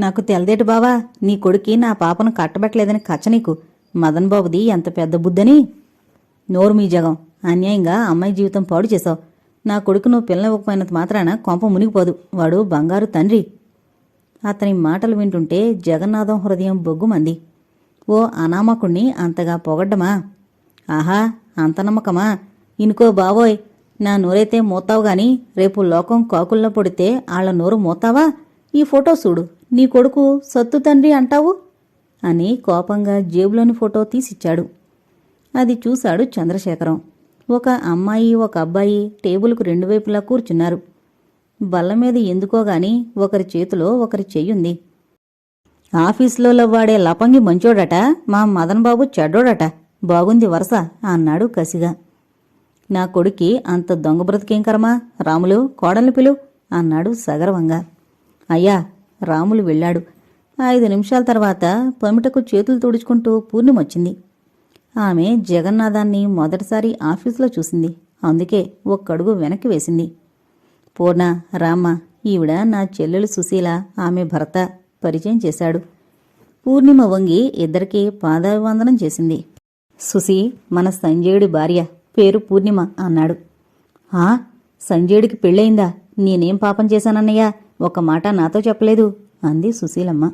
నాకు తెలదేటి బావా నీ కొడుకి నా పాపను కట్టబెట్టలేదని కచ్చ నీకు. మదన్ బాబుది ఎంత పెద్ద బుద్ధని? నోరు మీ జగం అన్యాయంగా అమ్మాయి జీవితం పాడు చేశావు. నా కొడుకు నువ్వు పిల్లనివ్వకపోయినంత మాత్రాన కొంప మునిగిపోదు. వాడు బంగారు తండ్రి. అతని మాటలు వింటుంటే జగన్నాథం హృదయం బొగ్గుమంది. ఓ అనామకుణ్ణి అంతగా పొగడ్డమా? ఆహా అంత నమ్మకమా? ఇనుకో బావోయ్ నా నోరైతే మోతావు గాని రేపు లోకం కాకుల్లో పొడితే ఆళ్ళ నోరు మోతావా? ఈ ఫోటో చూడు. నీ కొడుకు సత్తు తండ్రి అంటావు? అని కోపంగా జేబులోని ఫోటో తీసిచ్చాడు. అది చూశాడు చంద్రశేఖరం. ఒక అమ్మాయి ఒక అబ్బాయి టేబుల్కు రెండు వైపులా కూర్చున్నారు. బల్ల మీద ఎందుకోగాని ఒకరి చేతిలో ఒకరి చెయ్యుంది. ఆఫీసులో వాడే లపంగి మంచోడట మా మదన్ బాబు చెడ్డోడట. బాగుంది వరస అన్నాడు కసిగా. నా కొడుక్కి అంత దొంగ బ్రతికేం కర్మా? రాములు కోడల్ని పిలు అన్నాడు సగర్వంగా. అయ్యా రాములు వెళ్ళాడు. ఐదు నిమిషాల తర్వాత పమిటకు చేతులు తుడుచుకుంటూ పూర్ణిమొచ్చింది. ఆమె జగన్నాథాన్ని మొదటిసారి ఆఫీసులో చూసింది. అందుకే ఒక్కడుగు వెనక్కి వేసింది. పూర్ణ రామ్మ ఈవిడ నా చెల్లెలు సుశీల ఆమె భర్త పరిచయం చేశాడు. పూర్ణిమ వంగి ఇద్దరికీ పాదాభివందనం చేసింది. సుశీ మన సంజయుడి భార్య పేరు పూర్ణిమ అన్నాడు. ఆ సంజయుడికి పెళ్ళయిందా? నేనేం పాపం చేశానన్నయ్యా? ఒక మాట నాతో చెప్పలేదు అంది సుశీలమ్మ.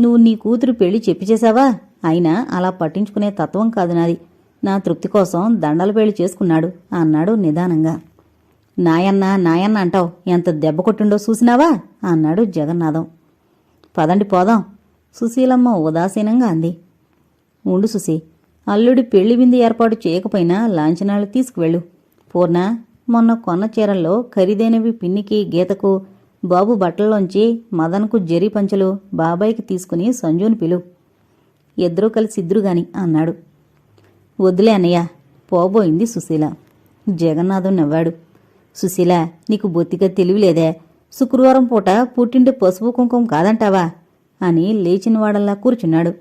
నువ్వు నీ కూతురు పెళ్ళి చెప్పి చేశావా? అయినా అలా పట్టించుకునే తత్వం కాదు నాది. నా తృప్తి కోసం దండల పెళ్ళి చేసుకున్నాడు అన్నాడు నిదానంగా. నాయన్న నాయన్న అంటావు ఎంత దెబ్బ కొట్టిండో చూసినావా? అన్నాడు జగన్నాథం. పదండి పోదాం సుశీలమ్మ ఉదాసీనంగా అంది. ఉండు సుశీ అల్లుడి పెళ్ళి విందు ఏర్పాటు చేయకపోయినా లాంఛనాలు తీసుకువెళ్ళు. పూర్ణ మొన్న కొన్న చీరల్లో ఖరీదైనవి పిన్నికి గీతకు బాబు బట్టల్లోంచి మదన్కు జరీ పంచలు బాబాయికి తీసుకుని సంజుని పిలు. ఇద్దరూ కలిసి ఇద్దరుగాని అన్నాడు. వద్దులే అన్నయ్య పోబోయింది సుశీల. జగన్నాథం నవ్వాడు. సుశీల నీకు బొత్తిగా తెలివిలేదే. శుక్రవారం పూట పుట్టింటి పసుపు కుంకుమ కాదంటావా? అని లేచినవాడల్లా కూర్చున్నాడు.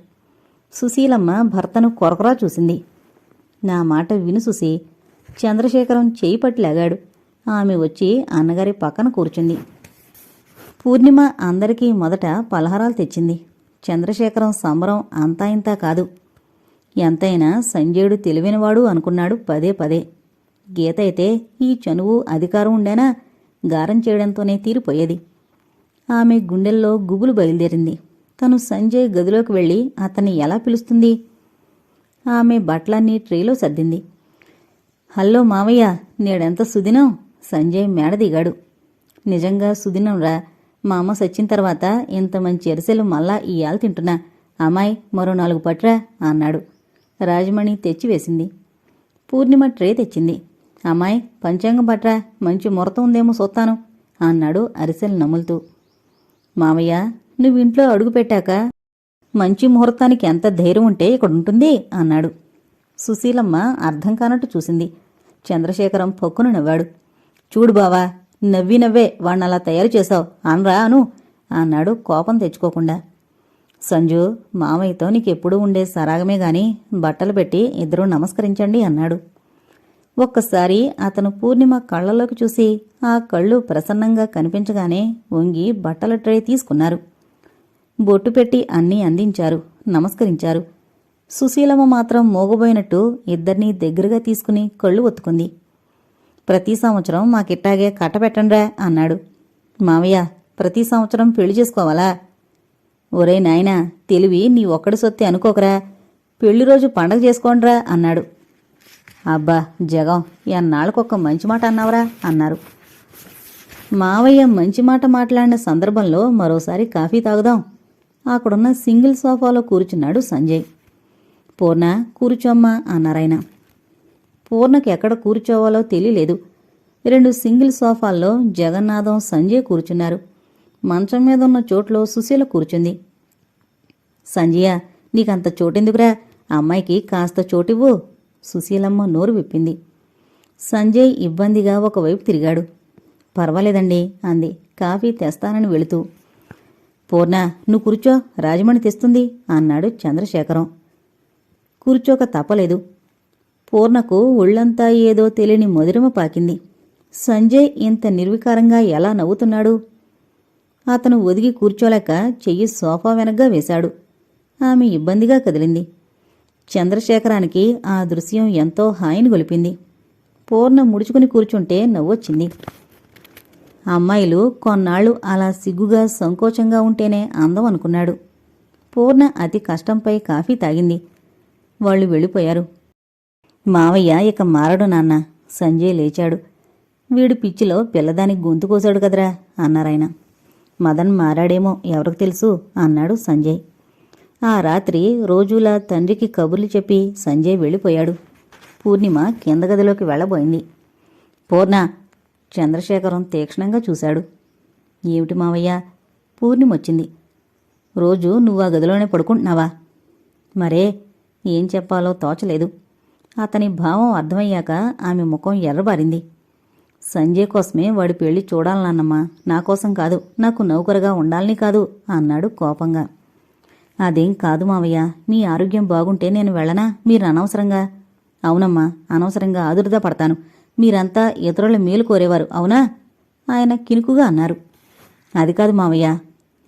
సుశీలమ్మ భర్తను కొరకరా చూసింది. నా మాట విను సుశీ. చంద్రశేఖరం చేయి పట్టి లాగాడు. ఆమె వచ్చి అన్నగారి పక్కన కూర్చుంది. పూర్ణిమ అందరికీ మొదట పలహారాలు తెచ్చింది. చంద్రశేఖరం సంబరం అంతా ఇంతా కాదు. ఎంతైనా సంజయుడు తెలివినవాడు అనుకున్నాడు పదే పదే. గీత అయితే ఈ చనువు అధికారం ఉండేనా? గారం చేయడంతోనే తీరిపోయేది ఆమె గుండెల్లో గుబులు బయలుదేరింది. తను సంజయ్ గదిలోకి వెళ్ళి అతన్ని ఎలా పిలుస్తుంది? ఆమె బట్టలన్నీ ట్రేలో సర్దింది. హలో మావయ్య నేడెంత సుదినం? సంజయ్ మేడ దిగాడు. నిజంగా సుదినం రా మా అమ్మ సచ్చిన తర్వాత ఇంత మంచి అరిసెలు మళ్ళా ఇయ్యాల తింటున్నా. అమ్మాయి మరో నాలుగు పట్రా అన్నాడు. రాజమణి తెచ్చి వేసింది. పూర్ణిమ ట్రే తెచ్చింది. అమ్మాయి పంచాంగం పట్రా మంచి మురత ఉందేమో చూస్తాను అన్నాడు అరిసెలు నములుతూ. మామయ్య నువ్వు ఇంట్లో అడుగు పెట్టాక మంచి ముహూర్తానికి ఎంత ధైర్యం ఉంటే ఇక్కడ ఉంటుంది అన్నాడు. సుశీలమ్మ అర్థం కానట్టు చూసింది. చంద్రశేఖరం పొక్కును నవ్వాడు. చూడు బావా నవ్వి నవ్వే వాణ్ణి అలా తయారు చేశావు. అనరా అను అన్నాడు కోపం తెచ్చుకోకుండా. సంజు మామయ్యతో నీకెప్పుడూ ఉండే సరాగమే గాని బట్టలు పెట్టి ఇద్దరూ నమస్కరించండి అన్నాడు. ఒక్కసారి అతను పూర్ణిమ కళ్ళలోకి చూసి ఆ కళ్ళు ప్రసన్నంగా కనిపించగానే వంగి బట్టల ట్రే తీసుకున్నారు. బొట్టు పెట్టి అన్నీ అందించారు నమస్కరించారు. సుశీలమ్మ మాత్రం మోగబోయినట్టు ఇద్దరినీ దగ్గరగా తీసుకుని కళ్ళు ఒత్తుకుంది. ప్రతి సంవత్సరం మాకిట్టాగే కట్టబెట్టండ్రా అన్నాడు. మావయ్య ప్రతి సంవత్సరం పెళ్ళి చేసుకోవాలా? ఒరే నాయనా తెలివి నీ ఒక్కడి సొత్తి అనుకోకరా. పెళ్ళి రోజు పండగ చేసుకోండ్రా అన్నాడు. అబ్బా జగం ఎన్నాళ్ళకొక్క మంచి మాట అన్నావరా అన్నారు. మావయ్య మంచి మాట మాట్లాడిన సందర్భంలో మరోసారి కాఫీ తాగుదాం. అక్కడున్న సింగిల్ సోఫాలో కూర్చున్నాడు సంజయ్. పూర్ణ కూర్చోమ్మా అన్నారాయన. పూర్ణకి ఎక్కడ కూర్చోవాలో తెలియలేదు. రెండు సింగిల్ సోఫాల్లో జగన్నాథం సంజయ్ కూర్చున్నారు. మంచం మీద ఉన్న చోట్లో సుశీల కూర్చుంది. సంజయ నీకంత చోటెందుకురా? అమ్మాయికి కాస్త చోటివ్వు. సుశీలమ్మ నోరు విప్పింది. సంజయ్ ఇబ్బందిగా ఒకవైపు తిరిగాడు. పర్వాలేదండి అంది. కాఫీ తెస్తానని వెళుతూ. పూర్ణ నువ్వు కూర్చో రాజమణి తెస్తుంది అన్నాడు చంద్రశేఖరం. కూర్చోక తప్పలేదు. పూర్ణకు ఒళ్ళంతా ఏదో తెలియని మధురమ పాకింది. సంజయ్ ఇంత నిర్వికారంగా ఎలా నవ్వుతున్నాడు? అతను ఒదిగి కూర్చోలేక చెయ్యి సోఫా వెనగ్గా వేశాడు. ఆమె ఇబ్బందిగా కదిలింది. చంద్రశేఖరానికి ఆ దృశ్యం ఎంతో హాయిని గొలిపింది. పూర్ణ ముడుచుకుని కూర్చుంటే నవ్వొచ్చింది. అమ్మాయిలు కొన్నాళ్ళు అలా సిగ్గుగా సంకోచంగా ఉంటేనే అందం అనుకున్నాడు. పూర్ణ అతి కష్టంపై కాఫీ తాగింది. వాళ్ళు వెళ్ళిపోయారు. మావయ్య ఇక మారడు నాన్న. సంజయ్ లేచాడు. వీడు పిచ్చిలో పిల్లదానికి గొంతు కోసాడు కదరా అన్నారాయన. మదన్ మారాడేమో ఎవరికి తెలుసు అన్నాడు సంజయ్. ఆ రాత్రి రోజులా తండ్రికి కబుర్లు చెప్పి సంజయ్ వెళ్ళిపోయాడు. పూర్ణిమ కింద గదిలోకి వెళ్ళబోయింది. పూర్ణ చంద్రశేఖరం తీక్షణంగా చూశాడు. ఏమిటి మావయ్య? పూర్ణిమ వచ్చింది రోజు నువ్వు ఆ గదిలోనే పడుకుంటున్నావా? మరే ఏం చెప్పాలో తోచలేదు. అతని భావం అర్థమయ్యాక ఆమె ముఖం ఎర్రబారింది. సంజయ్ కోసమే వాడి పెళ్ళి చూడాలన్నమ్మా నా కోసం కాదు. నాకు నౌకరుగా ఉండాలని కాదు అన్నాడు కోపంగా. అదేం కాదు మావయ్య. మీ ఆరోగ్యం బాగుంటే నేను వెళ్ళనా? మీరు అనవసరంగా? అవునమ్మా అనవసరంగా ఆదుర్దా పడతాను. మీరంతా ఇతరుల మేలు కోరేవారు అవునా? ఆయన కినుకుగా అన్నారు. అది కాదు మావయ్య.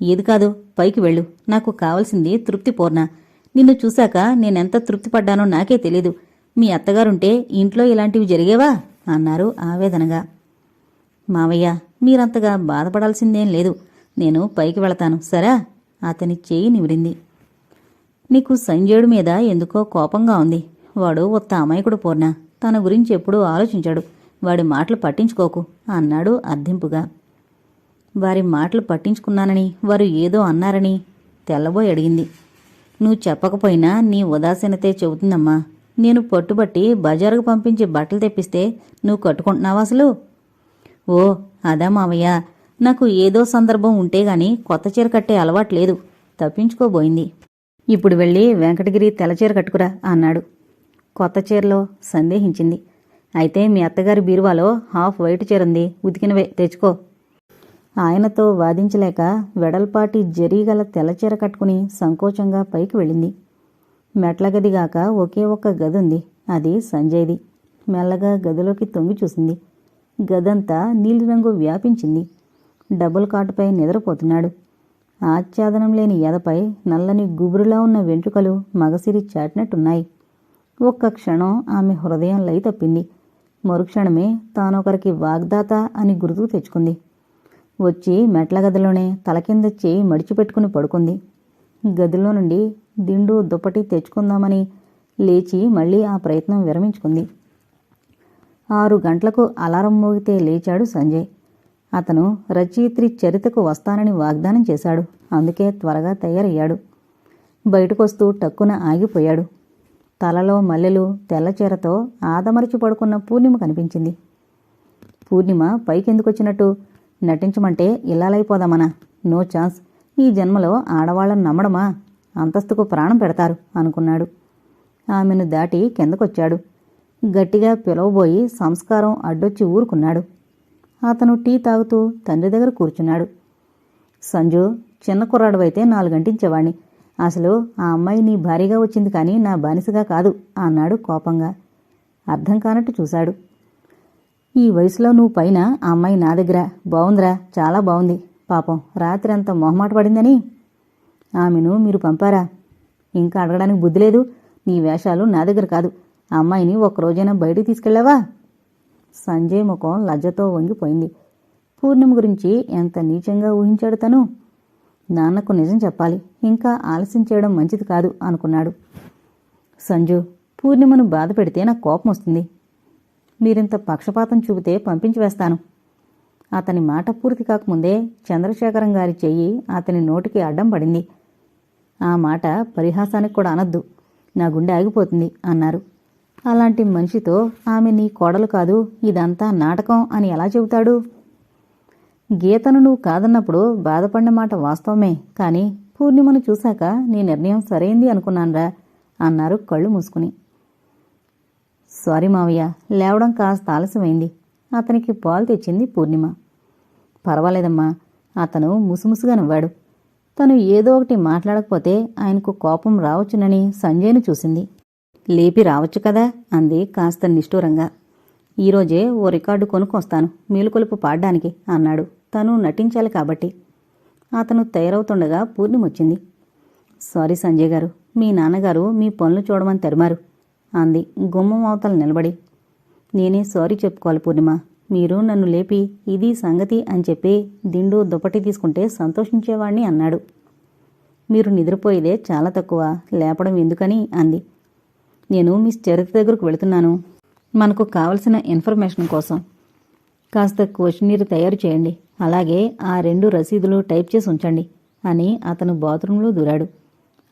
ఏది కాదు. పైకి వెళ్ళు. నాకు కావలసింది తృప్తి పూర్ణ నిన్ను చూశాక నేనెంత తృప్తిపడ్డానో నాకే తెలీదు. మీ అత్తగారుంటే ఇంట్లో ఇలాంటివి జరిగేవా? అన్నారు ఆవేదనగా. మావయ్య మీరంతగా బాధపడాల్సిందేం లేదు. నేను పైకి వెళతాను సరా? అతని చేయి నిమిరింది. నీకు సంజయుడి మీద ఎందుకో కోపంగా ఉంది. వాడు ఒత్త అమాయకుడు పూర్ణ. తన గురించి ఎప్పుడూ ఆలోచించాడు. వాడి మాటలు పట్టించుకోకు అన్నాడు అర్థింపుగా వారి మాటలు పట్టించుకున్నానని వారు ఏదో అన్నారని తెల్లబోయి అడిగింది. నువ్వు చెప్పకపోయినా నీ ఉదాసీనతే చెబుతుందమ్మా. నేను పట్టుబట్టి బజారుకు పంపించి బట్టలు తెప్పిస్తే నువ్వు కట్టుకుంటున్నావా అసలు? ఓ అదా మావయ్య. నాకు ఏదో సందర్భం ఉంటే గాని కొత్త చీర కట్టే అలవాటు లేదు. తప్పించుకోబోయింది. ఇప్పుడు వెళ్ళి వెంకటగిరి తెల్లచీర కట్టుకురా అన్నాడు. కొత్త చీరలో సందేహించింది. అయితే మీ అత్తగారి బీరువాలో హాఫ్ వైట్ చీర ఉంది. ఉతికినవే తెచ్చుకో. ఆయనతో వాదించలేక వెడల్పాటి జరీగల తెల్లచీర కట్టుకుని సంకోచంగా పైకి వెళ్ళింది. మెట్ల గదిగాక ఒకే ఒక్క గది ఉంది. అది సంజయ్ది. మెల్లగా గదిలోకి తొంగి చూసింది. గదంతా నీలిరంగు వ్యాపించింది. డబుల్ కాటుపై నిద్రపోతున్నాడు. ఆచ్ఛాదనం లేని ఎదపై నల్లని గుబురులా ఉన్న వెంట్రుకలు మగసిరి చాటినట్టున్నాయి. ఒక్క క్షణం ఆమె హృదయం లై తప్పింది. మరుక్షణమే తానొకరికి వాగ్దాత అని గుర్తుకు తెచ్చుకుంది. వచ్చి మెట్ల గదిలోనే తల కింద చేయి మడిచిపెట్టుకుని పడుకుంది. గదిలో నుండి దిండు దుప్పటి తెచ్చుకుందామని లేచి మళ్ళీ ఆ ప్రయత్నం విరమించుకుంది. ఆరు గంటలకు అలారం మోగితే లేచాడు సంజయ్. అతను రచయిత్రి చరితకు వస్తానని వాగ్దానం చేశాడు. అందుకే త్వరగా తయారయ్యాడు. బయటకొస్తూ టక్కున ఆగిపోయాడు. తలలో మల్లెలు తెల్లచీరతో ఆదమరిచి పడుకున్న పూర్ణిమ కనిపించింది. పూర్ణిమ పైకెందుకొచ్చినట్టు? నటించమంటే ఇల్లాలైపోదామనా? No chance. ఈ జన్మలో ఆడవాళ్ళని నమ్మడమా? అంతస్తుకు ప్రాణం పెడతారు అనుకున్నాడు. ఆమెను దాటి కిందకొచ్చాడు. గట్టిగా పిలవబోయి సంస్కారం అడ్డొచ్చి ఊరుకున్నాడు. అతను టీ తాగుతూ తండ్రి దగ్గర కూర్చున్నాడు. సంజు చిన్న కుర్రాడువైతే నాలుగంటించేవాణ్ణి. అసలు ఆ అమ్మాయి నీ భారీగా వచ్చింది కానీ నా బానిసగా కాదు అన్నాడు కోపంగా. అర్థం కానట్టు చూశాడు. ఈ వయసులో నువ్వు పైన ఆ అమ్మాయి నా దగ్గర బావుందిరా చాలా బావుంది. పాపం. రాత్రి అంత మొహమాట పడిందని? ఆమెను మీరు పంపారా? ఇంకా అడగడానికి బుద్ధి లేదు. నీ వేషాలు నా దగ్గర కాదు. ఆ అమ్మాయిని ఒక్కరోజైనా బయటికి తీసుకెళ్ళావా? సంజయ్ ముఖం లజ్జతో వంగిపోయింది. పూర్ణిమ గురించి ఎంత నీచంగా ఊహించాడు తను? నాన్నకు నిజం చెప్పాలి. ఇంకా ఆలస్యం చేయడం మంచిది కాదు అనుకున్నాడు. సంజు పూర్ణిమను బాధ పెడితే నాకు కోపం వస్తుంది. మీరింత పక్షపాతం చూపితే పంపించి వేస్తాను. అతని మాట పూర్తి కాకముందే చంద్రశేఖరం గారి చెయ్యి అతని నోటికి అడ్డం పడింది. ఆ మాట పరిహాసానికి కూడా అనద్దు. నా గుండె ఆగిపోతుంది అన్నారు. అలాంటి మనిషితో ఆమె నీ కోడలు కాదు ఇదంతా నాటకం అని ఎలా చెబుతాడు? గీతను నువ్వు కాదన్నప్పుడు బాధపడిన మాట వాస్తవమే కానీ పూర్ణిమను చూశాక నీ నిర్ణయం సరైంది అనుకున్నానరా అన్నారు కళ్ళు మూసుకుని. సారీ మావయ్య లేవడం కాస్త ఆలస్యమైంది. అతనికి పాలు తెచ్చింది పూర్ణిమ. పర్వాలేదమ్మా. అతను ముసుముసుగా నవ్వాడు. తను ఏదో ఒకటి మాట్లాడకపోతే ఆయనకు కోపం రావచ్చునని సంజయ్ను చూసింది. లేపి రావచ్చు కదా అంది కాస్త నిష్ఠూరంగా. ఈరోజే ఓ రికార్డు కొనుక్కొస్తాను మేలుకొలుపు పాడడానికి అన్నాడు. తను నటించాలి కాబట్టి. అతను తయారవుతుండగా పూర్ణిమొచ్చింది. సారీ సంజయ్ గారు మీ నాన్నగారు మీ పనులు చూడమని తెరిమారు అంది గుమ్మం అవతల నిలబడి. నేనే సారీ చెప్పుకోవాలి పూర్ణిమ మీరు నన్ను లేపి ఇది సంగతి అని చెప్పి దిండు దుప్పటి తీసుకుంటే సంతోషించేవాణ్ణి అన్నాడు. మీరు నిద్రపోయేదే చాలా తక్కువ లేపడం ఎందుకని అంది. నేను మీ చరిత్ర దగ్గరకు వెళుతున్నాను. మనకు కావలసిన ఇన్ఫర్మేషన్ కోసం. కాస్త క్వశ్చనీర్ తయారు చేయండి. అలాగే ఆ రెండు రసీదులు టైప్ చేసి ఉంచండి అని అతను బాత్రూంలో దూరాడు.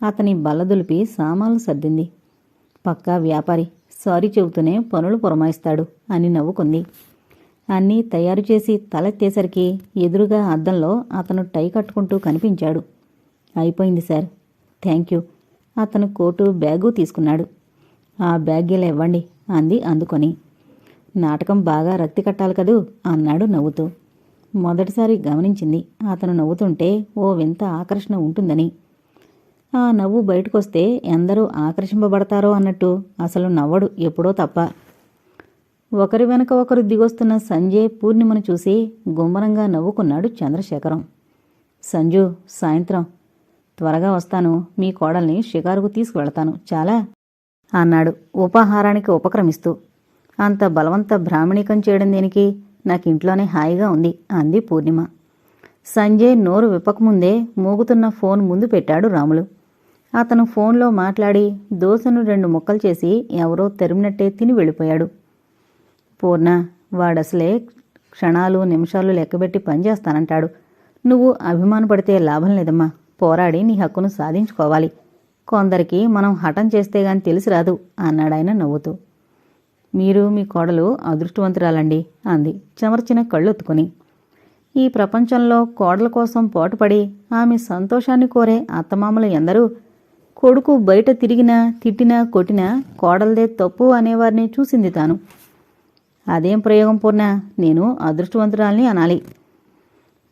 అతని బల్ల దులిపి సామాన్లు సర్దింది. పక్కా వ్యాపారి సారీ చెబుతూనే పనులు పురమాయిస్తాడు అని నవ్వుకుంది. అన్నీ తయారు చేసి తలెత్తేసరికి ఎదురుగా అద్దంలో అతను టై కట్టుకుంటూ కనిపించాడు. అయిపోయింది సార్. Thank you. అతను కోటు బ్యాగు తీసుకున్నాడు. ఆ బ్యాగ్ ఇలా ఇవ్వండి అంది అందుకొని. నాటకం బాగా రక్తి కట్టాలి కదూ అన్నాడు నవ్వుతూ. మొదటిసారి గమనించింది. అతను నవ్వుతుంటే ఓ వింత ఆకర్షణ ఉంటుందని. ఆ నవ్వు బయటకొస్తే ఎందరూ ఆకర్షింపబడతారో అన్నట్టు అసలు నవ్వడు ఎప్పుడో తప్ప. ఒకరి వెనక ఒకరు దిగొస్తున్న సంజయ్ పూర్ణిమను చూసి గుమ్మరంగా నవ్వుకున్నాడు చంద్రశేఖరం. సంజు సాయంత్రం. త్వరగా వస్తాను మీ కోడల్ని షికారుకు తీసుకువెళతాను చాలా అన్నాడు ఉపాహారానికి ఉపక్రమిస్తూ. అంత బలవంత బ్రాహ్మణికం చేయడం దేనికి? నాకు ఇంట్లోనే హాయిగా ఉంది అంది పూర్ణిమ. సంజయ్ నోరు విప్పకముందే మోగుతున్న ఫోన్ ముందు పెట్టాడు రాములు. అతను ఫోన్లో మాట్లాడి దోశను రెండు ముక్కలు చేసి ఎవరో తెరిమినట్టే తిని వెళ్ళిపోయాడు. పూర్ణ వాడసలే క్షణాలు నిమిషాలు లెక్కబెట్టి పనిచేస్తానంటాడు. నువ్వు అభిమానపడితే లాభం లేదమ్మా. పోరాడి నీ హక్కును సాధించుకోవాలి. కొందరికి మనం హఠం చేస్తే గాని తెలిసి రాదు అన్నాడాయన నవ్వుతూ. మీరు మీ కోడలు అదృష్టవంతురాలండి అంది చెమర్చిన కళ్ళొత్తుకుని. ఈ ప్రపంచంలో కోడల కోసం పోటుపడి ఆమె సంతోషాన్ని కోరే అత్తమామలు ఎందరూ కొడుకు బయట తిరిగినా తిట్టినా కొట్టినా కోడలదే తప్పు అనేవారిని చూసింది తాను. అదేం ప్రయోగం పూర్ణ? నేను అదృష్టవంతురాల్ని అనాలి.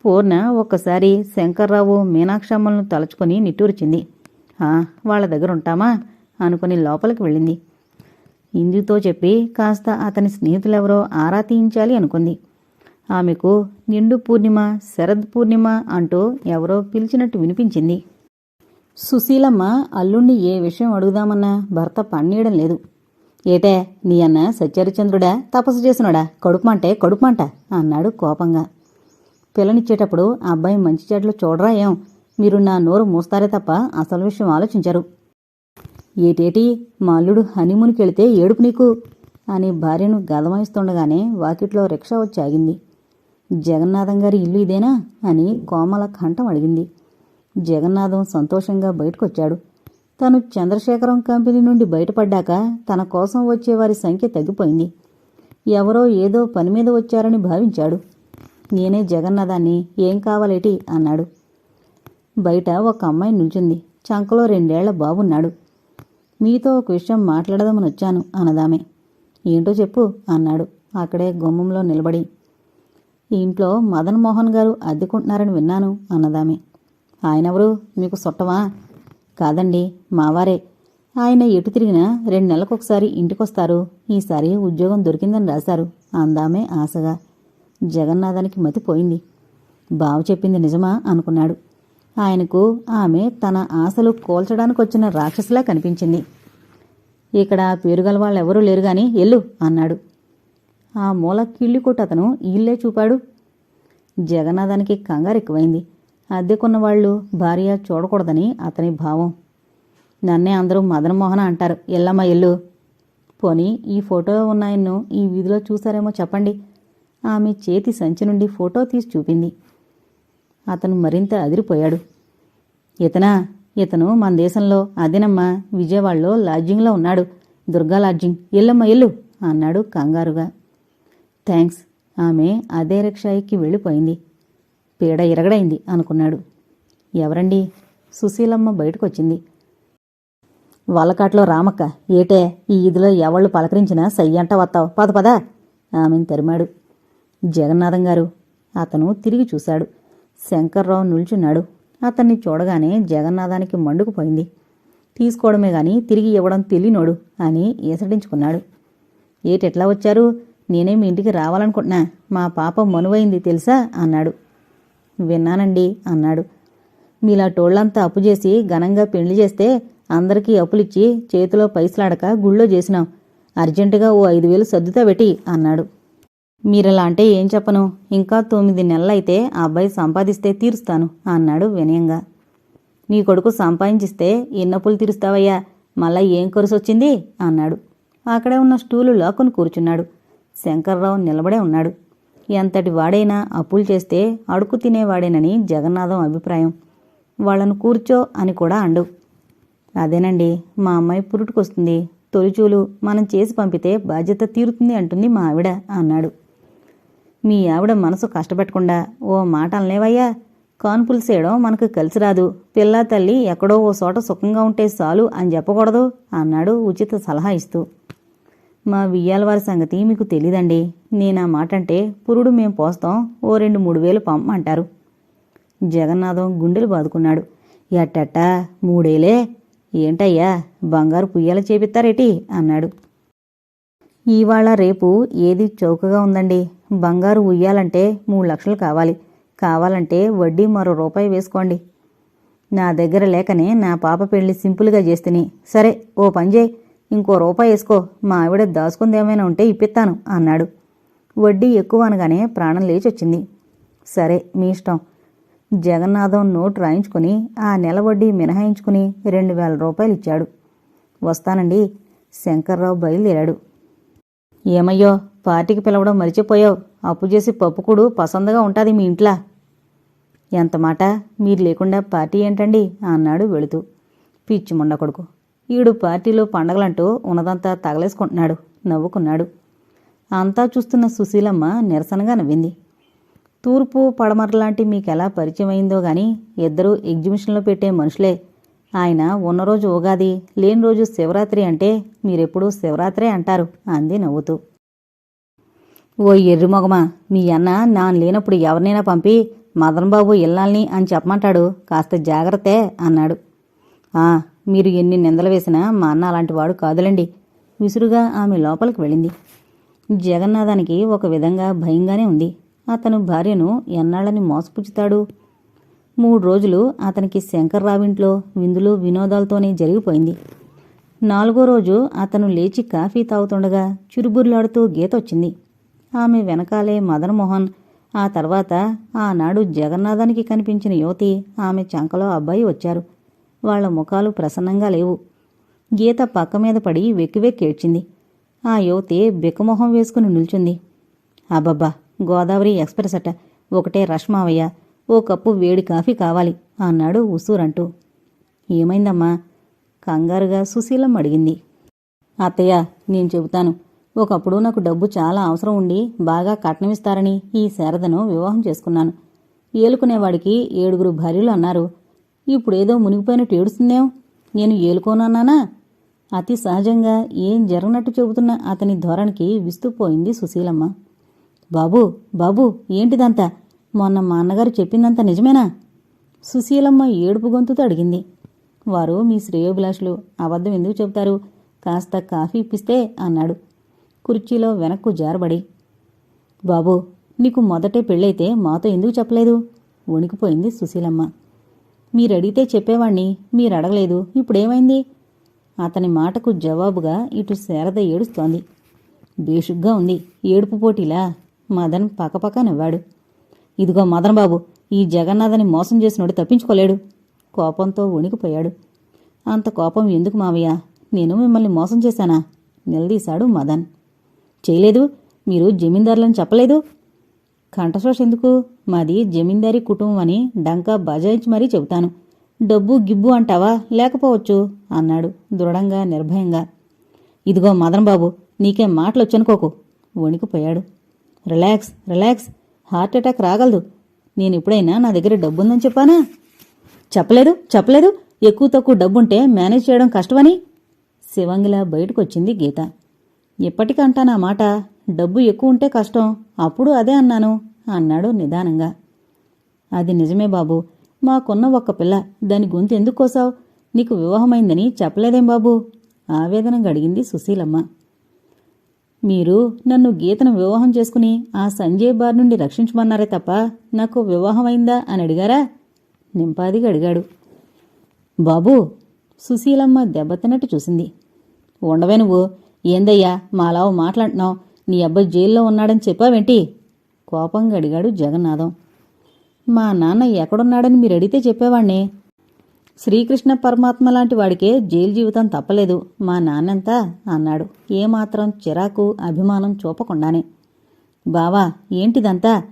పూర్ణ ఒక్కసారి శంకర్రావు మీనాక్షమ్మలను తలుచుకొని నిట్టూర్చింది. వాళ్ళ దగ్గర ఉంటామా అనుకుని లోపలికి వెళ్ళింది. ఇందుతో చెప్పి కాస్త అతని స్నేహితులెవరో ఆరా తీయించాలి అనుకుంది. ఆమెకు నిండు పూర్ణిమ శరద్ పూర్ణిమ అంటూ ఎవరో పిలిచినట్టు వినిపించింది. సుశీలమ్మ అల్లుణ్ణి ఏ విషయం అడుగుదామన్నా భర్త పన్నీయడం లేదు. ఏటే నీ అన్న సత్యహరిచంద్రుడా? తపస్సు చేసినాడా? కడుపుమంటే కడుపుమంట అన్నాడు కోపంగా. పిల్లనిచ్చేటప్పుడు ఆ అబ్బాయి మంచి చెడ్లు చూడరా ఏం? మీరు నా నోరు మూస్తారే తప్ప అసలు విషయం ఆలోచించరు. ఏటేటి? మా అల్లుడు హనీమూన్కి వెళితే ఏడుపు నీకు? అని భార్యను గదమాయిస్తుండగానే వాకిట్లో రిక్షా వచ్చి ఆగింది. జగన్నాథం గారి ఇల్లు ఇదేనా? అని కోమల కంఠం అడిగింది. జగన్నాథం సంతోషంగా బయటకొచ్చాడు. తను చంద్రశేఖరం కంపెనీ నుండి బయటపడ్డాక తన కోసం వచ్చేవారి సంఖ్య తగ్గిపోయింది. ఎవరో ఏదో పని మీద వచ్చారని భావించాడు. నేనే జగన్నదాన్ని ఏం కావాలేటి అన్నాడు. బయట ఒక అమ్మాయి నుంచుంది. చంకలో రెండేళ్ళ బాబున్నాడు మీతో ఒక విషయం మాట్లాడదామని వచ్చాను అన్నదామే. ఏంటో చెప్పు అన్నాడు. అక్కడే గుమ్మంలో నిలబడి. ఇంట్లో మదన్ మోహన్ గారు అద్దెకుంటున్నారని విన్నాను అన్నదామె. ఆయనెవరు? మీకు సొట్టవా కాదండి మావారే. ఆయన ఎటు తిరిగినా రెండు నెలలకొకసారి ఇంటికొస్తారు. ఈసారి ఉద్యోగం దొరికిందని రాశారు. అందామే ఆశగా. జగన్నాథానికి మతిపోయింది బావ చెప్పింది నిజమా అనుకున్నాడు. ఆయనకు ఆమె తన ఆశలు కోల్చడానికి వచ్చిన రాక్షసులా కనిపించింది. ఇక్కడ పేరుగల వాళ్ళెవరూ లేరు గాని ఎల్లు అన్నాడు. ఆ మూల కిళ్ళి కొట్టు అతను ఇల్లే చూపాడు. జగన్నాథానికి కంగారు ఎక్కువైంది అద్దెకున్న వాళ్ళు భార్య చూడకూడదని అతని భావం. నన్నే అందరూ మదనమోహన అంటారు. ఎల్లమ్మ ఎల్లు. పోనీ ఈ ఫోటో ఉన్నాయన్ను ఈ వీధిలో చూసారేమో చెప్పండి. ఆమె చేతి సంచి నుండి ఫోటో తీసి చూపింది. అతను మరింత అదిరిపోయాడు. ఇతనా? ఇతను మన దేశంలో అదేనమ్మా విజయవాడలో లాడ్జింగ్లో ఉన్నాడు. దుర్గా లాడ్జింగ్. ఎల్లమ్మ ఎల్లు అన్నాడు కంగారుగా. థ్యాంక్స్ ఆమె అదే రిక్షా వెళ్ళిపోయింది. పీడ ఇరగడైంది అనుకున్నాడు. ఎవరండి? సుశీలమ్మ బయటకొచ్చింది. వల్లకాట్లో రామక్క ఏటే ఈ ఇదిలో ఎవళ్ళు పలకరించినా సయ్యంట వస్తావు పద పద ఆమెను తరిమాడు. జగన్నాథం గారు అతను తిరిగి చూశాడు. శంకర్రావు నిల్చున్నాడు. అతన్ని చూడగానే జగన్నాథానికి మండుకుపోయింది తీసుకోవడమే గాని తిరిగి ఇవ్వడం తెలియనోడు అని ఏసడించుకున్నాడు. ఏటెట్లా వచ్చారు? నేనే మీ ఇంటికి రావాలనుకుంటున్నా. మా పాప మనువైంది తెలుసా? అన్నాడు. విన్నానండి అన్నాడు. మీలా టోళ్ళంతా అప్పు చేసి ఘనంగా పెళ్ళి చేస్తే అందరికీ అప్పులిచ్చి చేతిలో పైసలాడక గుళ్ళో చేసినాం. అర్జెంటుగా ఓ ఐదు వేలు సర్దుతా పెట్టి అన్నాడు. మీరలా అంటే ఏం చెప్పను? ఇంకా తొమ్మిది నెలలైతే ఆ అబ్బాయి సంపాదిస్తే తీరుస్తాను అన్నాడు వినయంగా. నీ కొడుకు సంపాదించిస్తే ఎన్నప్పులు తీరుస్తావయ్యా? మళ్ళా ఏం కొరుసొచ్చింది? అన్నాడు. అక్కడే ఉన్న స్టూలు లాక్కుని కూర్చున్నాడు. శంకర్రావు నిలబడే ఉన్నాడు. ఎంతటి వాడైనా అప్పులు చేస్తే అడుకు తినేవాడేనని జగన్నాథం అభిప్రాయం. వాళ్ళను కూర్చో అని కూడా అండు అదేనండి మా అమ్మాయి పురుటుకొస్తుంది. తొలిచూలు మనం చేసి పంపితే బాధ్యత తీరుతుంది అంటుంది మా ఆవిడ అన్నాడు. మీ ఆవిడ మనసు కష్టపెట్టకుండా ఓ మాట అనలేవయ్యా కాన్పులు చేయడం మనకు కలిసి రాదు. పిల్లా తల్లి ఎక్కడో ఓ చోట సుఖంగా ఉంటే చాలు అని చెప్పకూడదు అన్నాడు ఉచిత సలహా ఇస్తూ. మా వియ్యాల వారి సంగతి మీకు తెలీదండి. నేను ఆ మాట అంటే పురుడు మేం పోస్తాం ఓ రెండు మూడు వేలు పంపమంటారు. జగన్నాథం గుండెలు బాదుకున్నాడు. ఎట్టట్టా? మూడేలే? ఏంటయ్యా? బంగారు పుయ్యాల చేపిస్తారేటి అన్నాడు. ఇవాళ రేపు ఏది చౌకగా ఉందండి. బంగారు ఉయ్యాలంటే మూడు లక్షలు కావాలి. కావాలంటే వడ్డీ మరో రూపాయి వేసుకోండి. నా దగ్గర లేకనే నా పాప పెళ్ళి సింపుల్గా చేస్తుని. సరే ఓ పని చేయి. ఇంకో రూపాయి వేసుకో. మా ఆవిడ దాచుకుందేమైనా ఉంటే ఇప్పిస్తాను అన్నాడు. వడ్డీ ఎక్కువ అనగానే ప్రాణం లేచొచ్చింది. సరే మీ ఇష్టం. జగన్నాథం నోటు రాయించుకుని ఆ నెల వడ్డీ మినహాయించుకుని రెండు వేల రూపాయలు ఇచ్చాడు. వస్తానండి. శంకర్రావు బయలుదేరాడు. ఏమయ్యో పార్టీకి పిలవడం మరిచిపోయావు. అప్పు చేసి పప్పుకూడు పసందగా ఉంటుంది మీ ఇంట్లో. ఎంత మాట? మీరు లేకుండా పార్టీ ఏంటండి? అన్నాడు వెళుతూ. పిచ్చి ముండ కొడుకు ఈడు పార్టీలో పండగలంటూ ఉన్నదంతా తగలేసుకుంటున్నాడు నవ్వుకున్నాడు. అంతా చూస్తున్న సుశీలమ్మ నిరసనగా నవ్వింది. తూర్పు పడమరలాంటి మీకెలా పరిచయం అయిందో గాని ఇద్దరూ ఎగ్జిబిషన్లో పెట్టే మనుషులే. ఆయన ఉన్న రోజు ఉగాది లేని రోజు శివరాత్రి అంటే మీరెప్పుడూ శివరాత్రే అంటారు అంది నవ్వుతూ. ఓ ఎర్రిమొగమా మీ అన్న నాన్ లేనప్పుడు ఎవరినైనా పంపి మదన్ బాబు ఇల్లాల్ని అని చెప్పమంటాడు కాస్త జాగ్రత్తే అన్నాడు. ఆ మీరు ఎన్ని నిందలు వేసినా మా అన్న అలాంటి వాడు కాదులండి. విసురుగా ఆమె లోపలికి వెళ్ళింది. జగన్నాథానికి ఒక విధంగా భయంగానే ఉంది. అతను భార్యను ఎన్నాళ్ళని మోసపుచ్చుతాడు? మూడు రోజులు అతనికి శంకర్రావింట్లో విందులు వినోదాలతోనే జరిగిపోయింది. నాలుగో రోజు అతను లేచి కాఫీ తాగుతుండగా చురుబుర్లాడుతూ గీతొచ్చింది. ఆమె వెనకాలే మదన్మోహన్ ఆ తర్వాత ఆనాడు జగన్నాథానికి కనిపించిన యువతి ఆమె చంకలో అబ్బాయి వచ్చారు. వాళ్ళ ముఖాలు ప్రసన్నంగా లేవు. గీత పక్క మీద పడి వెక్కివెక్కేడ్చింది వెక్కి ఏడ్చింది. ఆ యువతి బిక్కమొహం వేసుకుని నిల్చుంది. అబ్బబ్బా గోదావరి ఎక్స్ప్రెస్ అట ఒకటే రష్ మావయ్య ఓ కప్పు వేడి కాఫీ కావాలి అన్నాడు ఉసూరంటూ. ఏమైందమ్మా? కంగారుగా సుశీలం అడిగింది. అత్తయ్య నేను చెబుతాను. ఒకప్పుడు నాకు డబ్బు చాలా అవసరం ఉండి బాగా కట్నమిస్తారని ఈ శారదను వివాహం చేసుకున్నాను. ఏలుకునేవాడికి ఏడుగురు భార్యలు అన్నారు. ఇప్పుడేదో మునిగిపోయినట్టు ఏడుస్తున్నావు నేను ఏలుకోనన్నానా? అతి సహజంగా ఏం జరగనట్టు చెబుతున్న అతని ధోరణికి విస్తుపోయింది సుశీలమ్మ. బాబు బాబూ ఏంటిదంతా? మొన్న మా అన్నగారు చెప్పిందంతా నిజమేనా? సుశీలమ్మ ఏడుపు గొంతుతో అడిగింది. వారు మీ శ్రేయోభిలాషులు అబద్ధం ఎందుకు చెబుతారు? కాస్త కాఫీ ఇప్పిస్తే అన్నాడు. కుర్చీలో వెనక్కు జారబడి. బాబు నీకు మొదటే పెళ్ళైతే మాతో ఎందుకు చెప్పలేదు? వణికిపోయింది సుశీలమ్మ. మీరడిగితే చెప్పేవాణ్ణి మీరు అడగలేదు ఇప్పుడేమైంది? అతని మాటకు జవాబుగా ఇటు శారద ఏడుస్తోంది. బేషుగ్గా ఉంది. ఏడుపు పోటీలా? మదన్ పక్కపక్క నవ్వాడు. ఇదిగో మదన్ బాబు ఈ జగన్నాథని మోసం చేసినోడు తప్పించుకోలేడు. కోపంతో వణికిపోయాడు. అంత కోపం ఎందుకు మావయ్య? నేను మిమ్మల్ని మోసం చేశానా? నిలదీశాడు మదన్. చేయలేదు. మీరు జమీందారులను చెప్పలేదు? కంఠశోష ఎందుకు? మాది జమీందారీ కుటుంబం అని డంకా బజాయించి మరీ చెబుతాను. డబ్బు గిబ్బు అంటావా? లేకపోవచ్చు అన్నాడు దృఢంగా నిర్భయంగా. ఇదిగో మదన్ బాబు నీకేం మాటలు వచ్చనుకోకు వణికిపోయాడు. రిలాక్స్ రిలాక్స్ హార్ట్ అటాక్ రాగలదు. నేను ఎప్పుడైనా నా దగ్గర డబ్బుందని చెప్పానా? చెప్పలేదు చెప్పలేదు. ఎక్కువ తక్కువ డబ్బుంటే మేనేజ్ చేయడం కష్టమని. శివంగిలా బయటకొచ్చింది గీత. ఎప్పటికంటా నా మాట? డబ్బు ఎక్కువ ఉంటే కష్టం అప్పుడు అదే అన్నాను అన్నాడు నిదానంగా. అది నిజమే బాబు మాకున్న ఒక్క పిల్ల దాని గొంతు ఎందుకు కోసావు? నీకు వివాహమైందని చెప్పలేదేం బాబు? ఆవేదనగా అడిగింది సుశీలమ్మ. మీరు నన్ను గీతను వివాహం చేసుకుని ఆ సంజయ్ బార్ నుండి రక్షించమన్నారే తప్ప నాకు వివాహమైందా అని అడిగారా? నింపాదిగా అడిగాడు. బాబూ సుశీలమ్మ దెబ్బతిన్నట్టు చూసింది. ఉండవే నువ్వు ఏందయ్యా మాలావు మాట్లాడినావు నీ అబ్బాయి జైల్లో ఉన్నాడని చెప్పావేంటి? కోపంగా అడిగాడు జగన్నాథం. మా నాన్న ఎక్కడున్నాడని మీరు అడిగితే చెప్పేవాణ్ణి. శ్రీకృష్ణ పరమాత్మ లాంటి వాడికే జైలు జీవితం తప్పలేదు. మా నాన్నంతా అన్నాడు. ఏమాత్రం చిరాకు అభిమానం చూపకుండానే. బావా ఏంటిదంతా?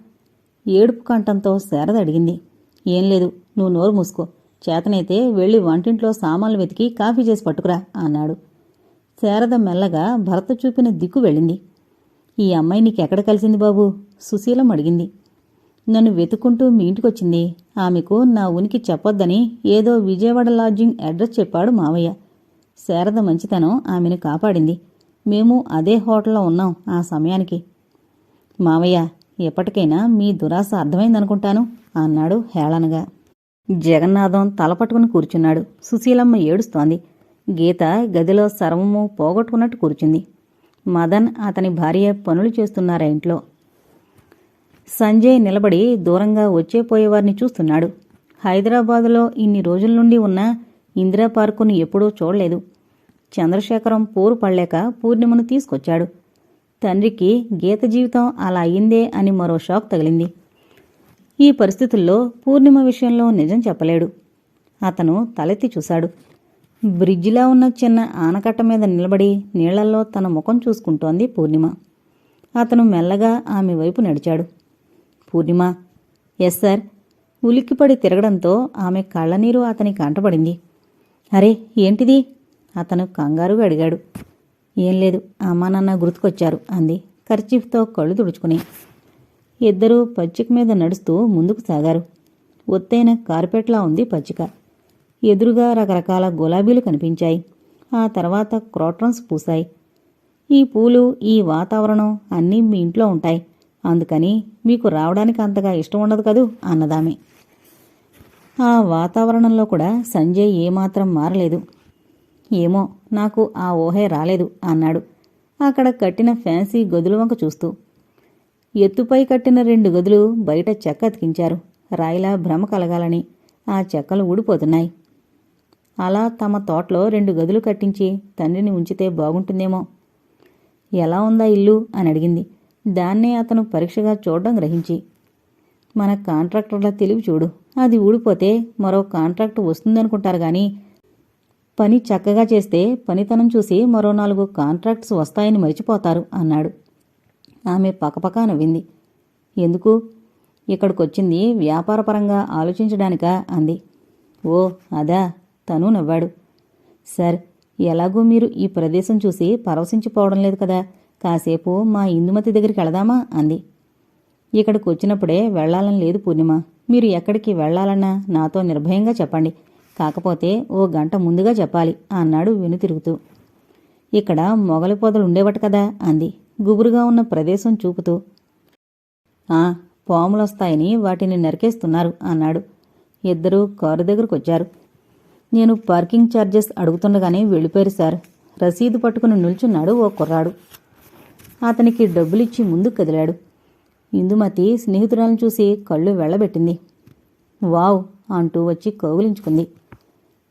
ఏడుపు కంఠంతో శారద అడిగింది. ఏం లేదు నువ్వు నోరు మూసుకో. చేతనైతే వెళ్ళి వంటింట్లో సామాన్లు వెతికి కాఫీ చేసి పట్టుకురా అన్నాడు. శారద మెల్లగా భర్త చూపిన దిక్కు వెళ్ళింది. ఈ అమ్మాయి నీకెక్కడ కలిసింది బాబు? సుశీలం అడిగింది. నన్ను వెతుక్కుంటూ మీ ఇంటికొచ్చింది. ఆమెకు నా ఉనికి చెప్పొద్దని ఏదో విజయవాడ లాడ్జింగ్ అడ్రస్ చెప్పాడు మావయ్య. శారద మంచితనం ఆమెను కాపాడింది. మేము అదే హోటల్లో ఉన్నాం ఆ సమయానికి. మావయ్య ఎప్పటికైనా మీ దురాశ అర్థమైందనుకుంటాను అన్నాడు హేళనగా. జగన్నాథం తలపట్టుకుని కూర్చున్నాడు. సుశీలమ్మ ఏడుస్తోంది. గీత గదిలో సర్వము పోగొట్టుకున్నట్టు కూర్చుంది. మదన్ అతని భార్య పనులు చేస్తున్నారా ఇంట్లో? సంజయ్ నిలబడి దూరంగా వచ్చే పోయేవారిని చూస్తున్నాడు. హైదరాబాదులో ఇన్ని రోజుల నుండి ఉన్న ఇందిరా పార్కును ఎప్పుడూ చూడలేదు. చంద్రశేఖరం పోరు పడలేక పూర్ణిమను తీసుకొచ్చాడు. తండ్రికి గీత జీవితం అలా అయిందే అని మరో షాక్ తగిలింది. ఈ పరిస్థితుల్లో పూర్ణిమ విషయంలో నిజం చెప్పలేడు. అతను తలెత్తి చూశాడు. బ్రిడ్జిలా ఉన్న చిన్న ఆనకట్ట మీద నిలబడి నీళ్ళల్లో తన ముఖం చూసుకుంటోంది పూర్ణిమ. అతను మెల్లగా ఆమె వైపు నడిచాడు. Purnima yes sir. ఉలిక్కిపడి తిరగడంతో ఆమె కళ్ళనీరు అతని కంటపడింది. అరే ఏంటిది? అతను కంగారుగా అడిగాడు. ఏం లేదు అమ్మా నాన్న గుర్తుకొచ్చారు అంది కర్చీఫ్తో కళ్ళు తుడుచుకుని. ఇద్దరూ పచ్చిక మీద నడుస్తూ ముందుకు సాగారు. ఒత్తైన కార్పెట్లా ఉంది పచ్చిక. ఎదురుగా రకరకాల గులాబీలు కనిపించాయి. ఆ తర్వాత క్రోట్రన్స్ పూసాయి ఈ పూలు ఈ వాతావరణం అన్నీ మీ ఇంట్లో ఉంటాయి. అందుకని మీకు రావడానికి అంతగా ఇష్టం ఉండదు కదూ? అన్నదామె. ఆ వాతావరణంలో కూడా సంజయ్ ఏమాత్రం మారలేదు. ఏమో నాకు ఆ ఊహే రాలేదు అన్నాడు. అక్కడ కట్టిన ఫ్యాన్సీ గదుల వంక చూస్తూ. ఎత్తుపై కట్టిన రెండు గదులు బయట చెక్క అతికించారు. రాయిలా భ్రమ కలగాలని ఆ చెక్కలు ఊడిపోతున్నాయి. అలా తమ తోటలో రెండు గదులు కట్టించి తండ్రిని ఉంచితే బాగుంటుందేమో. ఎలా ఉందా ఇల్లు? అని అడిగింది. దాన్నే అతను పరీక్షగా చూడడం గ్రహించి. మన కాంట్రాక్టర్ల తెలివి చూడు. అది ఊడిపోతే మరో కాంట్రాక్ట్ వస్తుందనుకుంటారు గాని పని చక్కగా చేస్తే పనితనం చూసి మరో నాలుగు కాంట్రాక్ట్స్ వస్తాయని మరిచిపోతారు అన్నాడు. ఆమె పకపకా నవ్వింది. ఎందుకు? ఇక్కడికొచ్చింది వ్యాపారపరంగా ఆలోచించడానికా? అంది. ఓ అదా. తను నవ్వాడు. సార్ ఎలాగో మీరు ఈ ప్రదేశం చూసి పరవశించిపోవడం లేదు కదా. కాసేపు మా ఇందుమతి దగ్గరికి వెళదామా? అంది. ఇక్కడికి వచ్చినప్పుడే వెళ్ళాలని లేదు పూర్ణిమ. మీరు ఎక్కడికి వెళ్ళాలన్నా నాతో నిర్భయంగా చెప్పండి. కాకపోతే ఓ గంట ముందుగా చెప్పాలి అన్నాడు వెనుతిరుగుతూ ఇక్కడ మొగలి పొదలు ఉండేవట కదా అంది గుబురుగా ఉన్న ప్రదేశం చూపుతూ. ఆ పాములొస్తాయని వాటిని నరికేస్తున్నారు అన్నాడు. ఇద్దరూ కారు దగ్గరకొచ్చారు. నేను పార్కింగ్ ఛార్జెస్ అడుగుతుండగానే వెళ్ళిపోయారు సార్. రసీదు పట్టుకుని నిల్చున్నాడు ఓ కుర్రాడు. అతనికి డబ్బులిచ్చి ముందుకు కదిలాడు. ఇందుమతి స్నేహితురాలను చూసి కళ్ళు వెళ్ళబెట్టింది. వావ్ అంటూ వచ్చి కౌగులించుకుంది.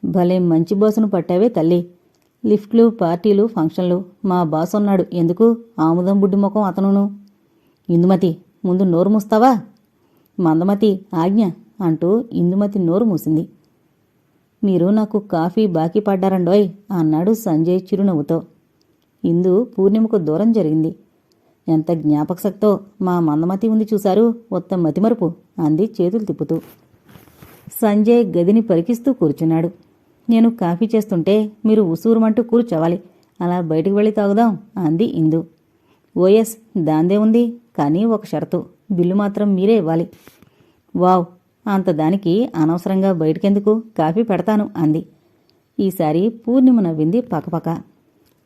భలే మంచి బాసును పట్టావే తల్లి. లిఫ్ట్లు పార్టీలు ఫంక్షన్లు. మా బాస్ ఉన్నాడు. ఎందుకు? ఆముదం బుడ్డి ముఖం అతనును. ఇందుమతి ముందు నోరు మూస్తావా? మందమతి ఆజ్ఞ అంటూ ఇందుమతి నోరు మూసింది. మీరు నాకు కాఫీ బాకీ పడ్డారండోయ్ అన్నాడు సంజయ్ చిరునవ్వుతో. ఇందు పూర్ణిమకు దూరం జరిగింది. ఎంత జ్ఞాపకశక్తో మా మందమతి ఉంది చూశారు ఉత్త మతిమరుపు అంది చేతులు తిప్పుతూ. సంజయ్ గదిని పరికిస్తూ కూర్చున్నాడు. నేను కాఫీ చేస్తుంటే మీరు ఉసూరుమంటూ కూర్చోవాలి అలా బయటికి వెళ్ళి తాగుదాం అంది ఇందు. ఓఎస్ దాందే ఉంది కానీ ఒక షరతు బిల్లు మాత్రం మీరే ఇవ్వాలి. వావ్ అంత దానికి అనవసరంగా బయటికెందుకు? కాఫీ పెడతాను అంది. ఈసారి పూర్ణిమ నవ్వింది పకపక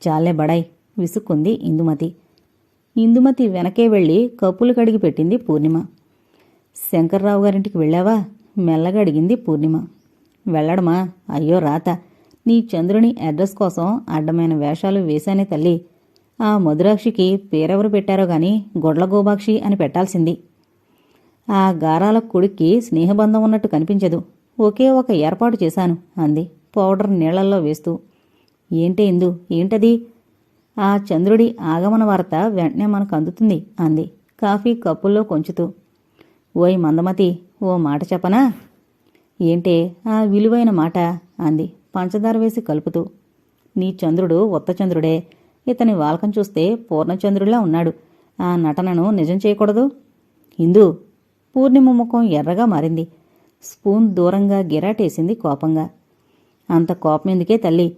చాలే బడాయ్ విసుక్కుంది ఇందుమతి. ఇందుమతి వెనకే వెళ్ళి కప్పులు కడిగి పెట్టింది పూర్ణిమ. శంకర్రావు గారింటికి వెళ్ళావా? మెల్లగా అడిగింది పూర్ణిమ. వెళ్ళడమా? అయ్యో రాత. నీ చంద్రుని అడ్రస్ కోసం అడ్డమైన వేషాలు వేశానే తల్లి. ఆ మధురాక్షికి పేరెవరు పెట్టారో గాని గొడ్ల గోబాక్షి అని పెట్టాల్సింది. ఆ గారాల కొడుక్కి స్నేహబంధం ఉన్నట్టు కనిపించదు. ఒకే ఒక ఏర్పాటు చేశాను అంది. పౌడర్ నీళ్ళల్లో వేస్తూ. ఏంటే ఇందు? ఏంటది? ఆ చంద్రుడి ఆగమన వార్త వెంటనే మనకు అందుతుంది అంది. కాఫీ కప్పుల్లో కొంచుతూ. ఓయ్ మందమతి ఓ మాట చెప్పనా? ఏంటే ఆ విలువైన మాట అంది. పంచదార వేసి కలుపుతూ. నీ చంద్రుడు ఉత్త చంద్రుడే. ఇతని వాలకం చూస్తే పూర్ణచంద్రుడిలా ఉన్నాడు. ఆ నటనను నిజం చేయకూడదు? ఇందు పూర్ణిమ ముఖం ఎర్రగా మారింది. స్పూన్ దూరంగా గిరాటేసింది కోపంగా. అంత కోపం ఎందుకే తల్లి?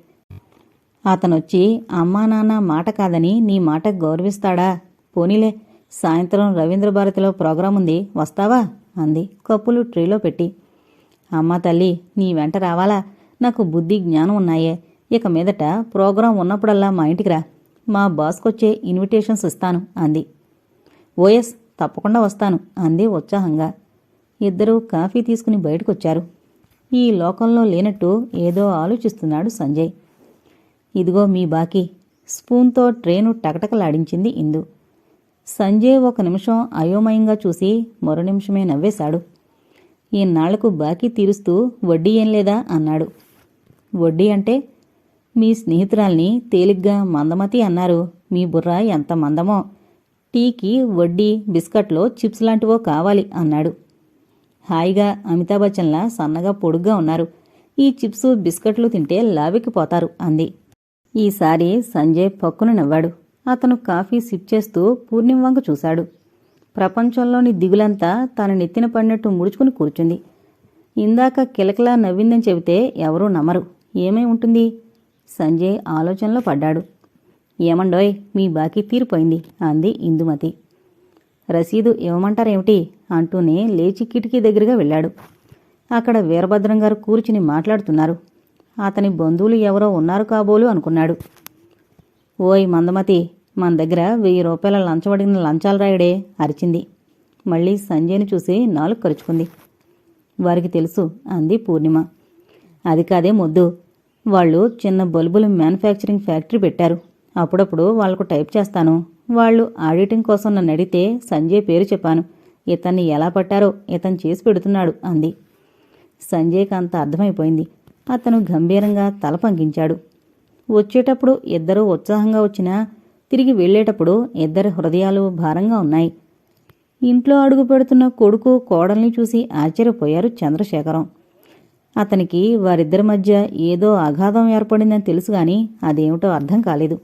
అతనొచ్చి అమ్మా నాన్న మాట కాదని నీ మాట గౌరవిస్తాడా? పోనీలే సాయంత్రం రవీంద్ర భారతిలో ప్రోగ్రాం ఉంది వస్తావా? అంది. కప్పులు ట్రేలో పెట్టి. అమ్మా తల్లి నీ వెంట రావాలా? నాకు బుద్ధి జ్ఞానం ఉన్నాయే. ఇక మీదట ప్రోగ్రాం ఉన్నప్పుడల్లా మా ఇంటికి రా. మా బాస్కొచ్చే ఇన్విటేషన్స్ ఇస్తాను అంది. ఓఎస్ తప్పకుండా వస్తాను అంది ఉత్సాహంగా. ఇద్దరూ కాఫీ తీసుకుని బయటకొచ్చారు. ఈ లోకంలో లేనట్టు ఏదో ఆలోచిస్తున్నాడు సంజయ్. ఇదిగో మీ బాకీ. స్పూన్తో ట్రేను టకటకలాడించింది ఇందు. సంజయ్ ఒక నిమిషం అయోమయంగా చూసి మరో నిమిషమే నవ్వేశాడు. ఈనాళ్ళకు బాకీ తీరుస్తూ వడ్డీ ఏం లేదా? అన్నాడు. వడ్డీ అంటే? మీ స్నేహితురాల్ని తేలిగ్గా మందమతి అన్నారు. మీ బుర్ర ఎంత మందమో? టీకి వడ్డీ బిస్కట్లో చిప్స్ లాంటివో కావాలి అన్నాడు. హాయిగా అమితాబ్ బచ్చన్లా సన్నగా పొడుగ్గా ఉన్నారు. ఈ చిప్స్ బిస్కట్లు తింటే లావెక్కిపోతారు అంది. ఈసారి సంజయ్ పక్కున నవ్వాడు. అతను కాఫీ సిప్ చేస్తూ పూర్ణిమ వంక చూశాడు. ప్రపంచంలోని దిగులంతా తన నెత్తిన పడినట్టు ముడుచుకుని కూర్చుంది. ఇందాక కిలకలా నవ్విందని చెబితే ఎవరూ నమ్మరు. ఏమై ఉంటుంది? సంజయ్ ఆలోచనలో పడ్డాడు. ఏమండోయ్ మీ బాకీ తీరిపోయింది అంది ఇందుమతి. రసీదు ఇవ్వమంటారేమిటి? అంటూనే లేచి కిటికీ దగ్గరగా వెళ్ళాడు. అక్కడ వీరభద్రం గారు కూర్చుని మాట్లాడుతున్నారు. అతని బంధువులు ఎవరో ఉన్నారు కాబోలు అనుకున్నాడు. ఓయ్ మందమతి మన దగ్గర వెయ్యి రూపాయల లంచబడిన లంచాలు రాయుడే అరిచింది. మళ్ళీ సంజయ్ని చూసి నాలుగు కరుచుకుంది. వారికి తెలుసు అంది పూర్ణిమ. అది కాదే మొద్దు. వాళ్ళు చిన్న బల్బుల మ్యానుఫ్యాక్చరింగ్ ఫ్యాక్టరీ పెట్టారు. అప్పుడప్పుడు వాళ్ళకు టైప్ చేస్తాను. వాళ్ళు ఆడిటింగ్ కోసం నన్ను అడిగితే సంజయ్ పేరు చెప్పాను. ఇతన్ని ఎలా పట్టారో ఇతను చేసి పెడుతున్నాడు అంది. సంజయ్కి అంత అర్థమైపోయింది. అతను గంభీరంగా తల పంకించాడు వచ్చేటప్పుడు ఇద్దరూ ఉత్సాహంగా వచ్చినా తిరిగి వెళ్ళేటప్పుడు ఇద్దరి హృదయాలు భారంగా ఉన్నాయి. ఇంట్లో అడుగు పెడుతున్న కొడుకు కోడల్ని చూసి ఆశ్చర్యపోయారు చంద్రశేఖరం. అతనికి వారిద్దరి మధ్య ఏదో అగాధం ఏర్పడిందని తెలుసు గాని అదేమిటో అర్థం కాలేదు.